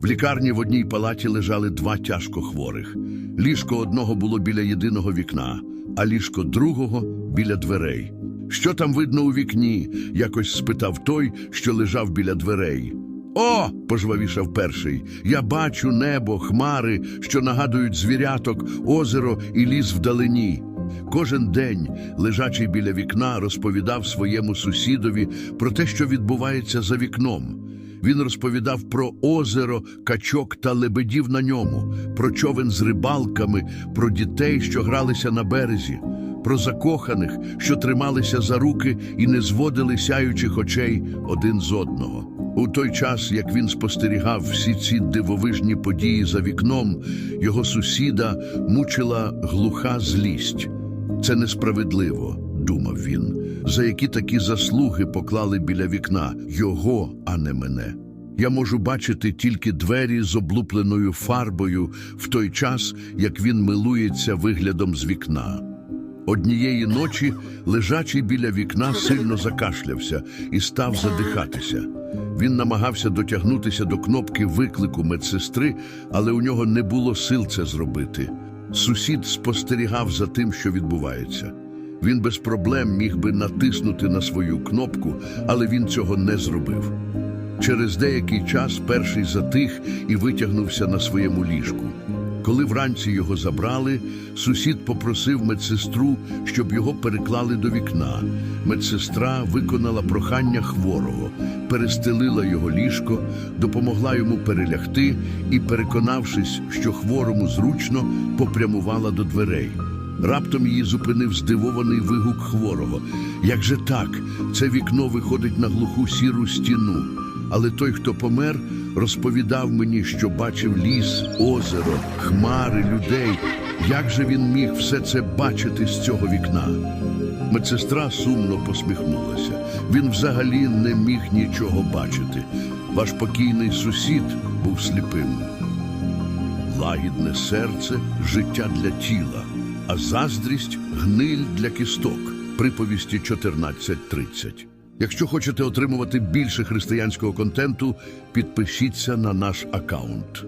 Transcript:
В лікарні в одній палаті лежали два тяжко хворих. Ліжко одного було біля єдиного вікна, а ліжко другого біля дверей. Що там видно у вікні? якось спитав той, що лежав біля дверей. О, пожвавішав перший. Я бачу небо, хмари, що нагадують звіряток, озеро і ліс вдалині. Кожен день, лежачий біля вікна, розповідав своєму сусідові про те, що відбувається за вікном. Він розповідав про озеро, качок та лебедів на ньому, про човен з рибалками, про дітей, що гралися на березі, про закоханих, що трималися за руки і не зводили сяючих очей один з одного. У той час, як він спостерігав всі ці дивовижні події за вікном, його сусіда мучила глуха злість. Це несправедливо, думав він. За які такі заслуги поклали біля вікна його, а не мене. Я можу бачити тільки двері з облупленою фарбою в той час, як він милується виглядом з вікна. Однієї ночі, лежачий біля вікна, сильно закашлявся і став задихатися. Він намагався дотягнутися до кнопки виклику медсестри, але у нього не було сил це зробити. Сусід спостерігав за тим, що відбувається. Він без проблем міг би натиснути на свою кнопку, але він цього не зробив. Через деякий час перший затих і витягнувся на своєму ліжку. Коли вранці його забрали, сусід попросив медсестру, щоб його переклали до вікна. Медсестра виконала прохання хворого, перестелила його ліжко, допомогла йому перелягти і, переконавшись, що хворому зручно, попрямувала до дверей. Раптом її зупинив здивований вигук хворого. Як же так? Це вікно виходить на глуху сіру стіну. Але той, хто помер, розповідав мені, що бачив ліс, озеро, хмари, людей. Як же він міг все це бачити з цього вікна? Медсестра сумно посміхнулася. Він взагалі не міг нічого бачити. Ваш покійний сусід був сліпим. Лагідне серце життя для тіла, а заздрість гниль для кісток. Приповісті 14.30. Якщо хочете отримувати більше християнського контенту, підпишіться на наш аккаунт.